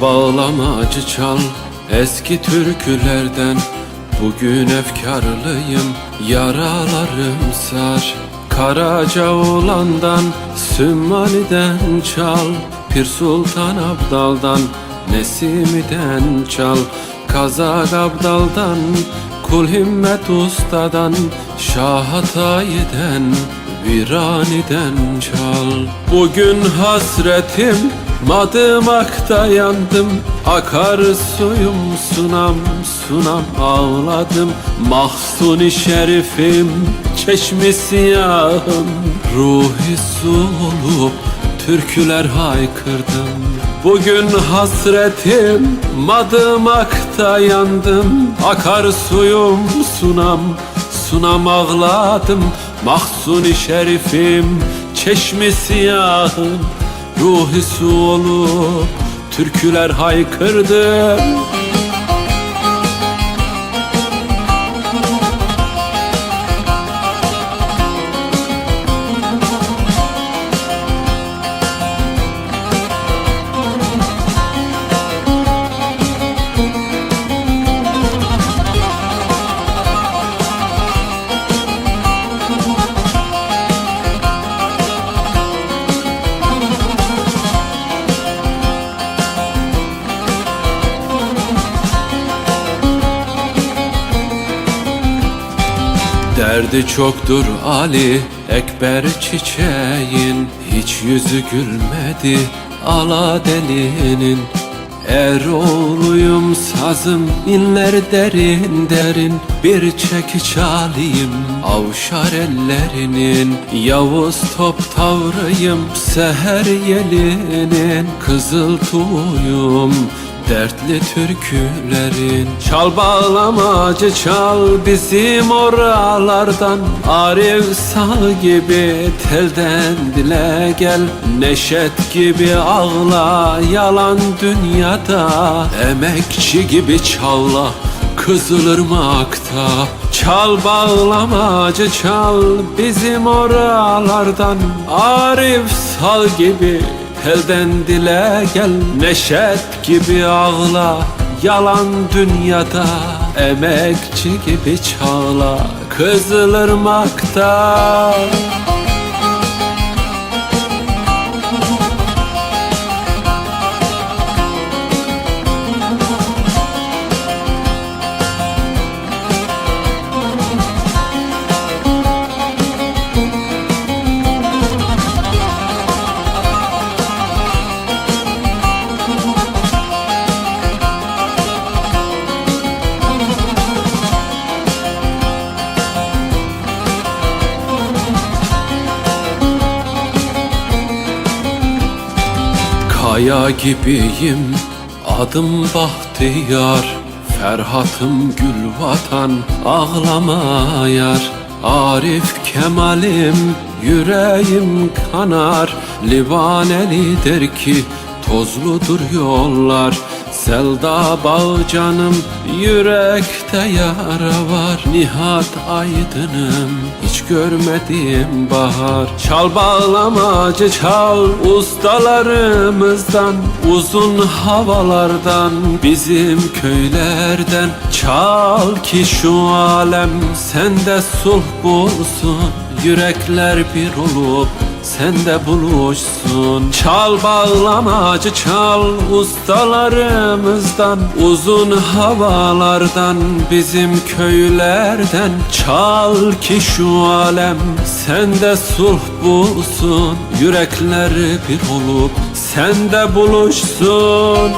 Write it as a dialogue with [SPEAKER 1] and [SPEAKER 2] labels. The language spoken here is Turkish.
[SPEAKER 1] Bağlamacı çal eski türkülerden. Bugün efkarlıyım yaralarım sar. Karaca olandan Sümmani'den çal. Pir Sultan Abdal'dan Nesimi'den çal. Kazak Abdal'dan Kul Himmet Usta'dan. Şah Hatayi'den Virani'den çal. Bugün hasretim Madımakta yandım Akar suyum sunam sunam ağladım. Mahsuni şerifim çeşmi siyahım. Ruhi su olup türküler haykırdım. Bugün hasretim madımakta yandım. Akar suyum sunam sunam ağladım. Mahsuni şerifim çeşmi siyahım Ruhi su olup türküler haykırdım Derdi çoktur Ali Ekber çiçeğin Hiç yüzü gülmedi Ala delinin. Eroğluyum sazım inler derin derin. Bir çekiç alayım avşar ellerinin. Yavuz top tavrıyım seher yelinin. Kızıl tuyum Dertli türkülerin Çal bağlamacı çal bizim oralardan. Arif sağ gibi telden dile gel. Neşet gibi ağla yalan dünyada. Emekçi gibi çalla Kızılırmak'ta Çal bağlamacı çal bizim oralardan. Arif sal gibi Elden dile gel neşet gibi ağla. Yalan dünyada emekçi gibi çağla. Kızılırmak'ta Kaya gibiyim adım bahtiyar. Ferhat'ım gül vatan ağlama yar. Arif Kemal'im yüreğim kanar. Livanelidir ki tozludur yollar Selda bağ canım yürekte yara var. Nihat aydınım hiç görmedim bahar. Çal bağlamacı çal ustalarımızdan. Uzun havalardan bizim köylerden. Çal ki şu alem sende sulh bulsun. Yürekler bir olup sende buluşsun. Çal bağlamacı çal ustalarımızdan. Uzun havalardan bizim köylerden. Çal ki şu alem sende sulh bulsun. Yürekler bir olup sende buluşsun